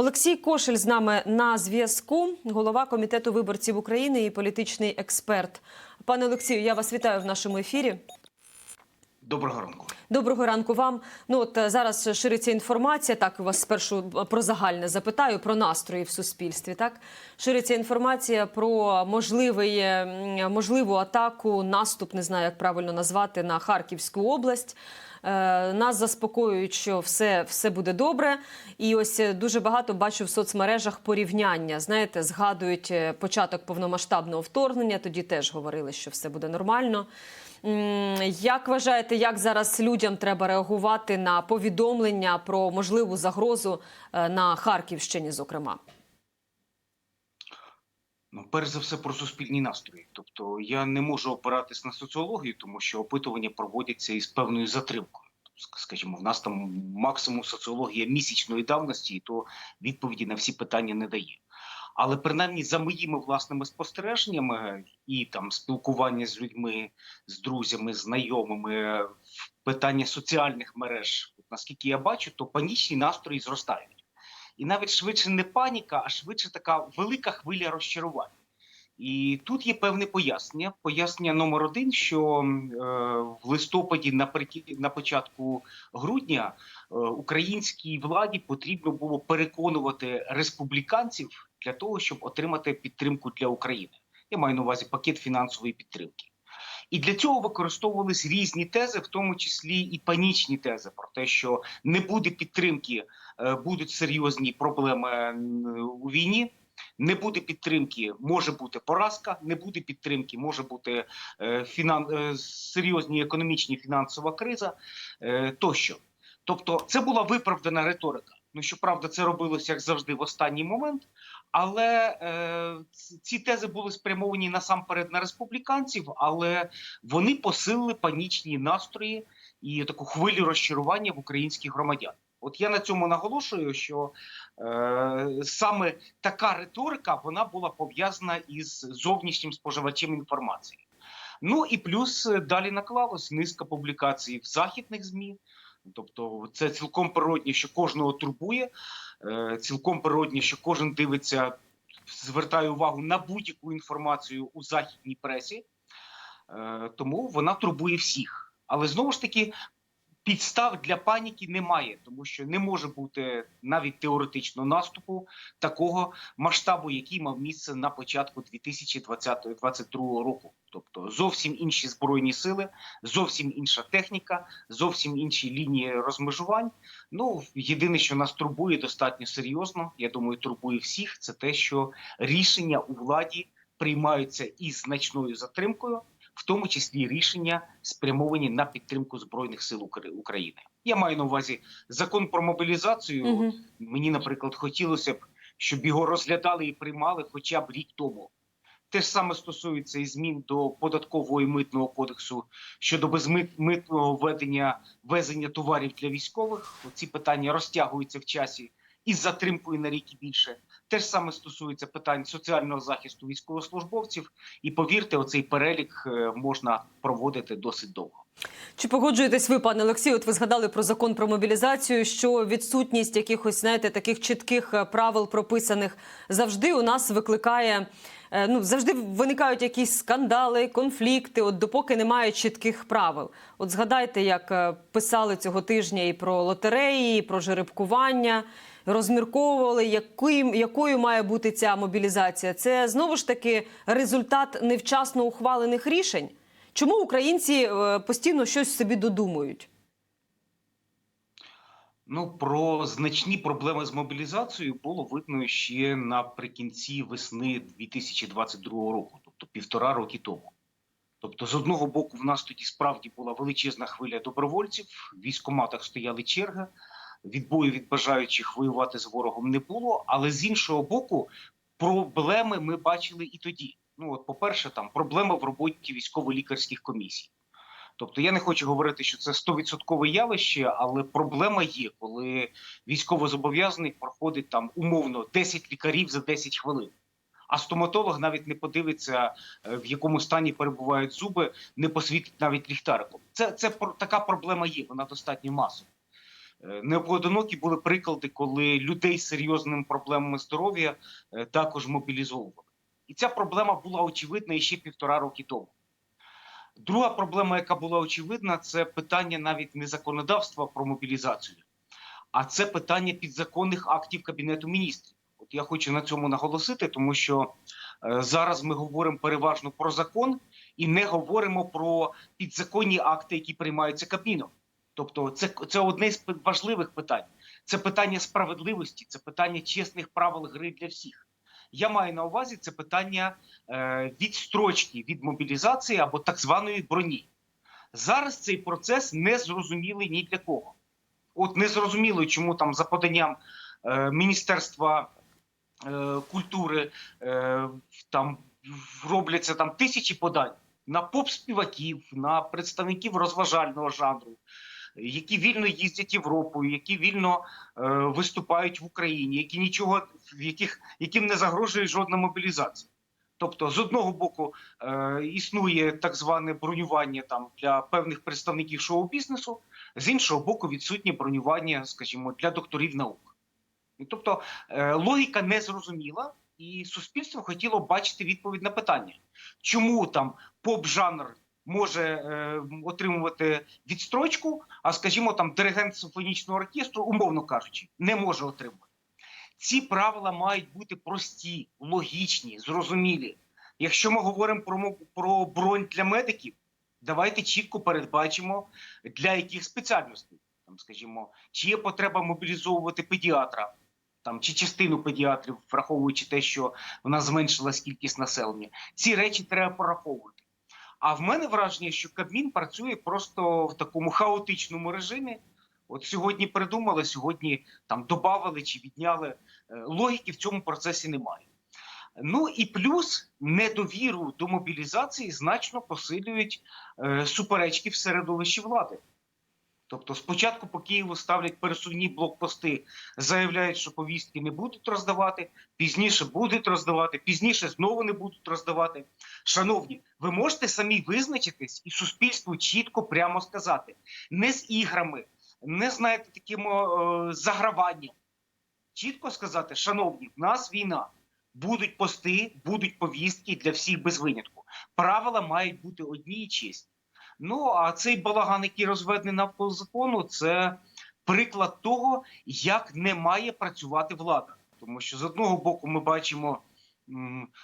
Олексій Кошель з нами на зв'язку, голова комітету виборців України і політичний експерт. Пане Олексію, я вас вітаю в нашому ефірі. Доброго ранку. Доброго ранку вам. Ну от е, зараз шириться інформація. Так вас спершу про загальне запитаю про настрої в суспільстві. Так шириться інформація про можливий, е, можливу атаку, наступ, не знаю, як правильно назвати, на Харківську область. Е, Нас заспокоюють, що все, все буде добре. І ось е, дуже багато бачу в соцмережах порівняння. Знаєте, згадують е, початок повномасштабного вторгнення. Тоді теж говорили, що все буде нормально. Як вважаєте, як зараз людям треба реагувати на повідомлення про можливу загрозу на Харківщині, зокрема? Ну, перш за все про суспільні настрої. Тобто я не можу опиратись на соціологію, тому що опитування проводяться із певною затримкою. Скажімо, в нас там максимум соціологія місячної давності, і то відповіді на всі питання не дає. Але принаймні за моїми власними спостереженнями і там спілкування з людьми, з друзями, знайомими, питання соціальних мереж, наскільки я бачу, то панічні настрої зростають. І навіть швидше не паніка, а швидше така велика хвиля розчарувань. І тут є певне пояснення. Пояснення номер один, що е, в листопаді, наприкін- на початку грудня, е, українській владі потрібно було переконувати республіканців для того, щоб отримати підтримку для України. Я маю на увазі пакет фінансової підтримки. І для цього використовувались різні тези, в тому числі і панічні тези про те, що не буде підтримки, е, будуть серйозні проблеми у війні. Не буде підтримки, може бути поразка. Не буде підтримки, може бути е, фінан... е, серйозні економічні фінансова криза тощо. Тобто, це була виправдана риторика. Ну щоправда, це робилося як завжди в останній момент. Але е, ці тези були спрямовані насамперед на республіканців, але вони посилили панічні настрої і таку хвилю розчарування в українських громадян. От я на цьому наголошую, що е, саме така риторика вона була пов'язана із зовнішнім споживачем інформації. Ну і плюс е, далі наклалось низка публікацій в західних змі. Тобто, це цілком природні, що кожного турбує. Е, Цілком природні, що кожен дивиться, звертає увагу на будь-яку інформацію у західній пресі, Е, тому вона турбує всіх. Але знову ж таки, підстав для паніки немає, тому що не може бути навіть теоретично наступу такого масштабу, який мав місце на початку 2022 року. Тобто зовсім інші збройні сили, зовсім інша техніка, зовсім інші лінії розмежувань. Ну єдине, що нас турбує достатньо серйозно, я думаю, турбує всіх. Це те, що рішення у владі приймаються із значною затримкою, в тому числі рішення спрямовані на підтримку збройних сил Укра- України. Я маю на увазі закон про мобілізацію. Угу. Мені, наприклад, хотілося б, щоб його розглядали і приймали хоча б рік тому. Те ж саме стосується і змін до податкового і митного кодексу щодо безмитного введення ввезення товарів для військових. Ці питання розтягуються в часі із затримкою на рік і більше. Те ж саме стосується питань соціального захисту військовослужбовців. І повірте, оцей перелік е, можна проводити досить довго. Чи погоджуєтесь ви, пане Олексію? От ви згадали про закон про мобілізацію, що відсутність якихось, знаєте, таких чітких е, правил прописаних завжди у нас викликає. е, Ну, завжди виникають якісь скандали, конфлікти, от допоки немає чітких правил. От згадайте, як писали цього тижня і про лотереї, і про жеребкування, розмірковували, яким, якою має бути ця мобілізація. Це знову ж таки результат невчасно ухвалених рішень. Чому українці е, постійно щось собі додумують? Ну про значні проблеми з мобілізацією було видно ще наприкінці весни 2022 року, тобто півтора роки тому. Тобто, з одного боку, в нас тоді справді була величезна хвиля добровольців, в військкоматах стояли черги, відбою від бажаючих воювати з ворогом не було. Але з іншого боку, проблеми ми бачили і тоді. Ну, от, по-перше, там проблема в роботі військово-лікарських комісій. Тобто я не хочу говорити, що це 100% явище, але проблема є, коли військовозобов'язаний проходить там умовно 10 лікарів за 10 хвилин. А стоматолог навіть не подивиться, е, в якому стані перебувають зуби, не посвітить навіть ліхтариком. Це, це така проблема є, вона достатньо масова. Неопоодинокі були приклади, коли людей з серйозними проблемами здоров'я е, також мобілізовували. І ця проблема була очевидна ще півтора роки тому. Друга проблема, яка була очевидна, це питання навіть не законодавства про мобілізацію, а це питання підзаконних актів Кабінету міністрів. От я хочу на цьому наголосити, тому що е, зараз ми говоримо переважно про закон і не говоримо про підзаконні акти, які приймаються Кабміном. Тобто, це, це одне з важливих питань. Це питання справедливості, це питання чесних правил гри для всіх. Я маю на увазі це питання е, відстрочки від мобілізації або так званої броні. Зараз цей процес не зрозумілий ні для кого. От не зрозуміло, чому там за поданням е, Міністерства е, культури е, там робляться там тисячі подань на поп-співаків, на представників розважального жанру, які вільно їздять Європою, які вільно е, виступають в Україні, які нічого в яких яким не загрожує жодна мобілізація. Тобто, з одного боку, е, існує так зване бронювання там для певних представників шоу-бізнесу, з іншого боку, відсутнє бронювання, скажімо, для докторів наук. І тобто е, логіка не зрозуміла, і суспільство хотіло бачити відповідь на питання, чому там поп-жанр може е, отримувати відстрочку, а скажімо, там диригент симфонічного оркестру, умовно кажучи, не може отримати. Ці правила мають бути прості, логічні, зрозумілі. Якщо ми говоримо про, про бронь для медиків, давайте чітко передбачимо для яких спеціальностей. Там, скажімо, чи є потреба мобілізовувати педіатра, там чи частину педіатрів, враховуючи те, що в нас зменшилась кількість населення. Ці речі треба пораховувати. А в мене враження, що Кабмін працює просто в такому хаотичному режимі. От сьогодні придумали, сьогодні там додали чи відняли. Е, Логіки в цьому процесі немає. Ну і плюс недовіру до мобілізації значно посилюють е, суперечки в середовищі влади. Тобто, спочатку по Києву ставлять пересувні блокпости, заявляють, що повістки не будуть роздавати, пізніше будуть роздавати, пізніше знову не будуть роздавати. Шановні, ви можете самі визначитись і суспільству чітко прямо сказати, не з іграми, не знаєте таким е, заграванням. Чітко сказати, шановні, в нас війна. Будуть пости, будуть повістки для всіх без винятку. Правила мають бути одні і чесні. Ну а цей балаган, який розведений навколо закону, це приклад того, як не має працювати влада. Тому що з одного боку ми бачимо,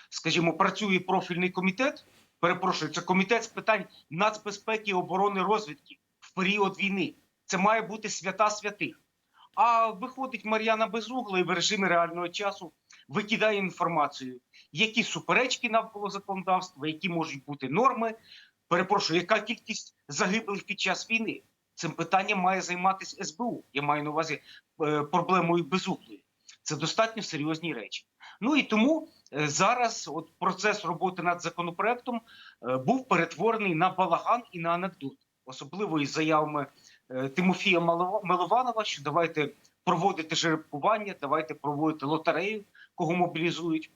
скажімо, працює профільний комітет. Перепрошую, це комітет з питань нацбезпеки, оборони, розвідки в період війни. Це має бути свята святих. А виходить Мар'яна Безугла і в режимі реального часу викидає інформацію, які суперечки навколо законодавства, які можуть бути норми. Перепрошую, яка кількість загиблих під час війни? Цим питанням має займатися СБУ. Я маю на увазі е, проблемою безуглої. Це достатньо серйозні речі. Ну і тому е, зараз от процес роботи над законопроектом е, був перетворений на балаган і на анекдот, особливо із заявами Тимофія Милованова, що давайте проводити жеребкування, давайте проводити лотерею, кого мобілізують.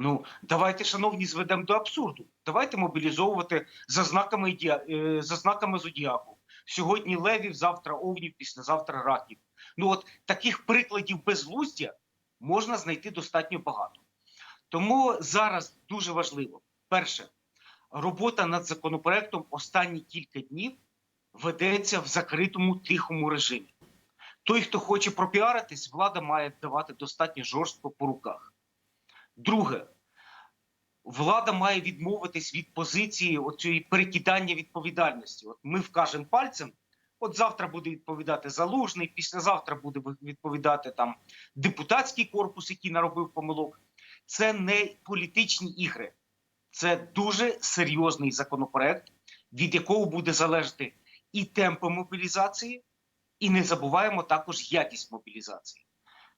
Ну давайте, шановні, зведемо до абсурду. Давайте мобілізовувати за знаками е, за знаками зодіаку. Сьогодні левів, завтра овнів, післязавтра раків. Ну от таких прикладів безглуздя можна знайти достатньо багато. Тому зараз дуже важливо: перше, робота над законопроектом останні кілька днів ведеться в закритому тихому режимі. Той, хто хоче пропіаритись, влада має давати достатньо жорстко по руках. Друге, влада має відмовитись від позиції оцієї перекидання відповідальності. От ми вкажемо пальцем. От завтра буде відповідати залужний, післязавтра буде відповідати там депутатський корпус, який наробив помилок. Це не політичні ігри, це дуже серйозний законопроект, від якого буде залежати і темпи мобілізації, і не забуваємо також якість мобілізації.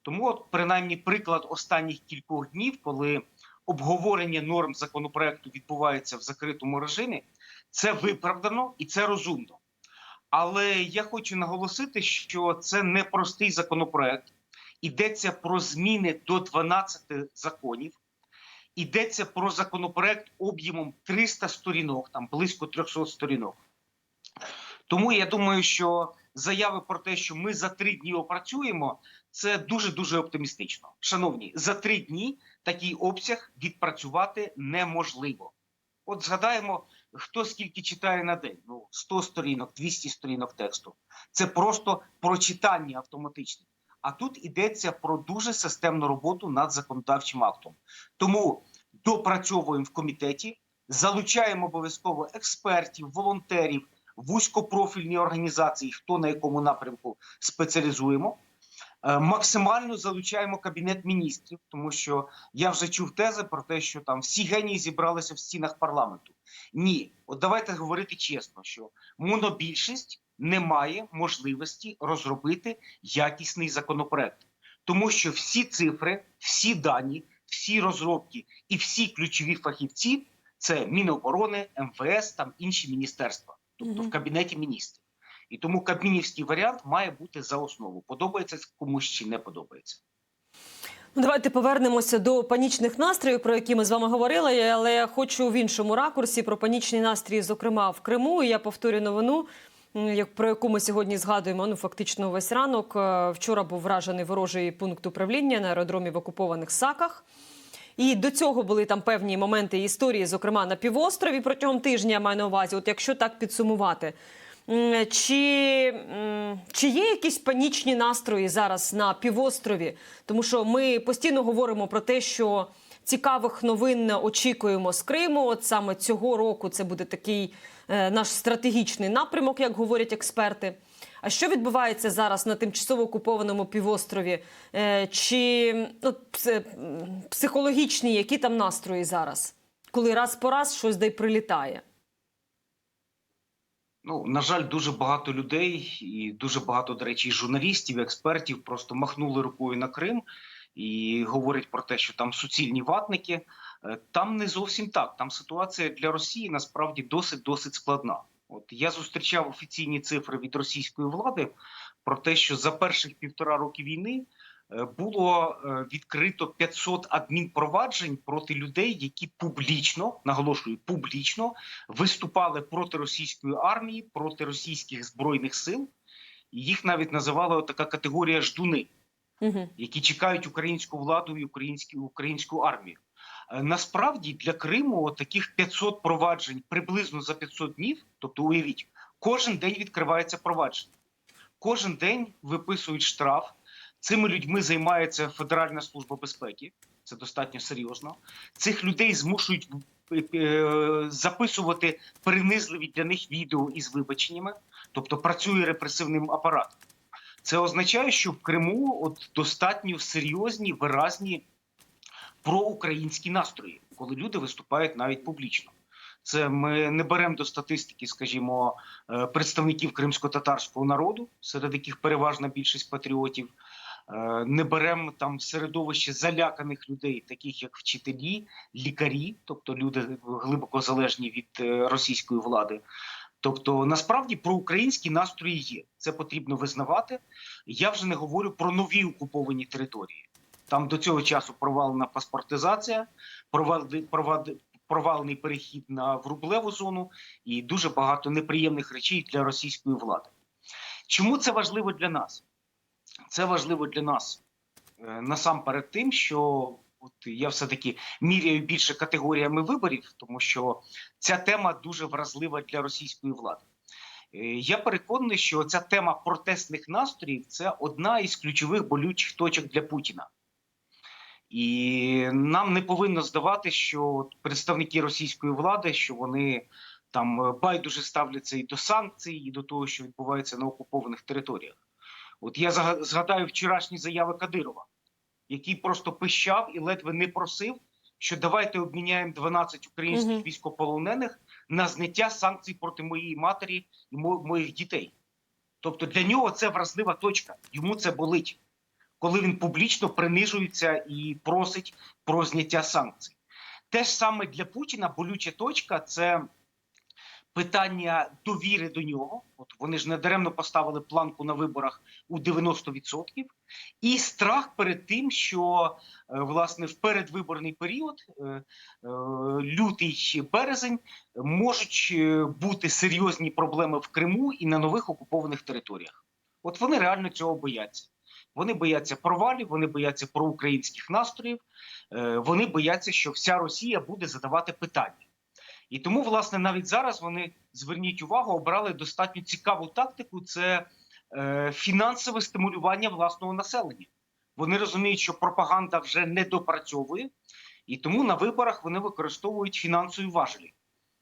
Тому, от, принаймні, приклад останніх кількох днів, коли обговорення норм законопроекту відбувається в закритому режимі, це виправдано і це розумно. Але я хочу наголосити, що це не простий законопроект. Йдеться про зміни до 12 законів. Йдеться про законопроект об'ємом 300 сторінок, там близько 300 сторінок. Тому я думаю, що заяви про те, що ми за три дні опрацюємо, це дуже дуже оптимістично. Шановні, за три дні такий обсяг відпрацювати неможливо. От згадаємо, хто скільки читає на день. Ну 100 сторінок, 200 сторінок тексту. Це просто прочитання автоматичне. А тут йдеться про дуже системну роботу над законодавчим актом. Тому допрацьовуємо в комітеті, залучаємо обов'язково експертів, волонтерів, вузькопрофільні організації, хто на якому напрямку спеціалізуємо. Е, Максимально залучаємо кабінет міністрів, тому що я вже чув тези про те, що там всі генії зібралися в стінах парламенту. Ні, от давайте говорити чесно, що монобільшість не має можливості розробити якісний законопроект, тому що всі цифри, всі дані, всі розробки і всі ключові фахівці це Міноборони, МВС, там інші міністерства, тобто в кабінеті міністрів. І тому кабмінівський варіант має бути за основу. Подобається комусь чи не подобається. Ну, Давайте повернемося до панічних настроїв, про які ми з вами говорили. Але я хочу в іншому ракурсі про панічні настрої, зокрема в Криму. І я повторю новину, про яку ми сьогодні згадуємо. Ну фактично весь ранок. Е, Вчора був вражений ворожий пункт управління на аеродромі в окупованих саках. І до цього були там певні моменти історії, зокрема на півострові протягом тижня я маю на увазі. От якщо так підсумувати, чи, чи є якісь панічні настрої зараз на півострові? Тому що ми постійно говоримо про те, що цікавих новин очікуємо з Криму. От саме цього року це буде такий е, наш стратегічний напрямок, як говорять експерти. А що відбувається зараз на тимчасово окупованому півострові? Е, Чи ну, психологічні, які там настрої зараз, коли раз по раз щось де прилітає? Ну, на жаль, дуже багато людей і дуже багато, до речі, журналістів, експертів просто махнули рукою на Крим і говорять про те, що там суцільні ватники. Е, Там не зовсім так. Там ситуація для Росії насправді досить досить складна. От я зустрічав офіційні цифри від російської влади про те, що за перших півтора роки війни було е, відкрито 500 адмінпроваджень проти людей, які публічно наголошую публічно виступали проти російської армії, проти російських збройних сил. І їх навіть називали така категорія ждуни, Угу. які чекають українську владу і українську, українську армію. Е, Насправді для Криму таких 500 проваджень приблизно за 500 днів. Тобто, уявіть, кожен день відкривається провадження, кожен день виписують штраф. Цими людьми займається Федеральна служба безпеки. Це достатньо серйозно. Цих людей змушують е, е, записувати принизливі для них відео із вибаченнями, тобто працює репресивним апаратом. Це означає, що в Криму от достатньо серйозні, виразні проукраїнські настрої, коли люди виступають навіть публічно. Це ми не беремо до статистики, скажімо, е, представників кримсько-татарського народу, серед яких переважна більшість патріотів. Е, Не беремо там середовище заляканих людей, таких як вчителі, лікарі, тобто люди глибоко залежні від е, російської влади. Тобто, насправді проукраїнські настрої є. Це потрібно визнавати. Я вже не говорю про нові окуповані території. Там до цього часу провалена паспортизація, провалений перехід на в рублеву зону і дуже багато неприємних речей для російської влади. Чому це важливо для нас? Це важливо для нас е, насамперед тим, що от я все-таки міряю більше категоріями виборів, тому що ця тема дуже вразлива для російської влади. Е, Я переконаний, що ця тема протестних настроїв це одна із ключових болючих точок для Путіна. І нам не повинно здавати, що представники російської влади, що вони там е, байдуже ставляться і до санкцій, і до того, що відбувається на окупованих територіях. От я згадаю вчорашні заяви Кадирова, який просто пищав і ледве не просив, що давайте обміняємо 12 українських Мгм. військополонених на зняття санкцій проти моєї матері і мо- моїх дітей. Тобто для нього це вразлива точка, йому це болить, коли він публічно принижується і просить про зняття санкцій. Те ж саме для Путіна болюча точка це питання довіри до нього. От вони ж недаремно поставили планку на виборах у 90%. І страх перед тим, що е, власне в передвиборний період, е, е, лютий березень, можуть бути серйозні проблеми в Криму і на нових окупованих територіях. От вони реально цього бояться. Вони бояться провалів, вони бояться проукраїнських настроїв, вони бояться, що вся Росія буде задавати питання. І тому, власне, навіть зараз вони зверніть увагу, обрали достатньо цікаву тактику: це е, фінансове стимулювання власного населення. Вони розуміють, що пропаганда вже не допрацьовує, і тому на виборах вони використовують фінансові важелі.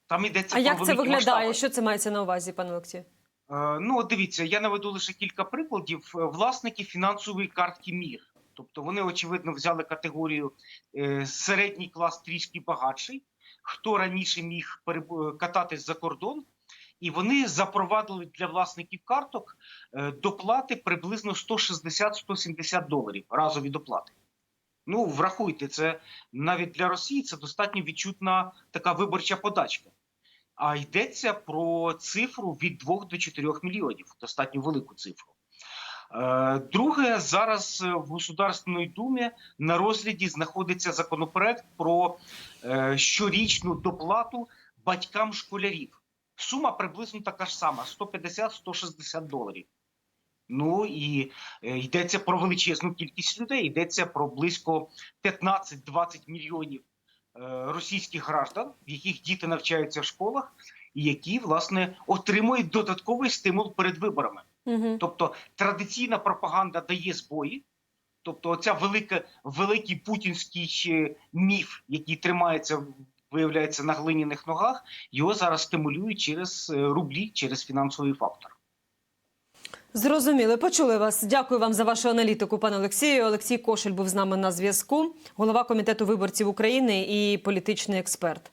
Там йдеться А про як це виглядає? масштаби. Що це мається на увазі, пане Олексію? Е, Ну, дивіться, я наведу лише кілька прикладів. Е, Власники фінансової картки МІР. Тобто вони, очевидно, взяли категорію е, середній клас трішки багатший, хто раніше міг переб- кататись за кордон, і вони запровадили для власників карток е, доплати приблизно 160-170 доларів разові доплати. Ну, врахуйте, це навіть для Росії це достатньо відчутна така виборча подачка. А йдеться про цифру від 2 до 4 мільйонів, достатньо велику цифру. Е, Друге, зараз е, в Государственній Думі на розгляді знаходиться законопроект про е, щорічну доплату батькам школярів. Сума приблизно така ж сама: 150-160 доларів. Ну і йдеться про величезну кількість людей. Йдеться про близько 15-20 мільйонів російських граждан, в яких діти навчаються в школах, і які власне отримують додатковий стимул перед виборами. Угу. Тобто традиційна пропаганда дає збої. Тобто, оця велика, великий путінський міф, який тримається, виявляється на глиняних ногах, його зараз стимулюють через е, рублі, через фінансовий фактор. Зрозуміли, почули вас. Дякую вам за вашу аналітику, пане Олексію. Олексій Кошель був з нами на зв'язку, голова комітету виборців України і політичний експерт.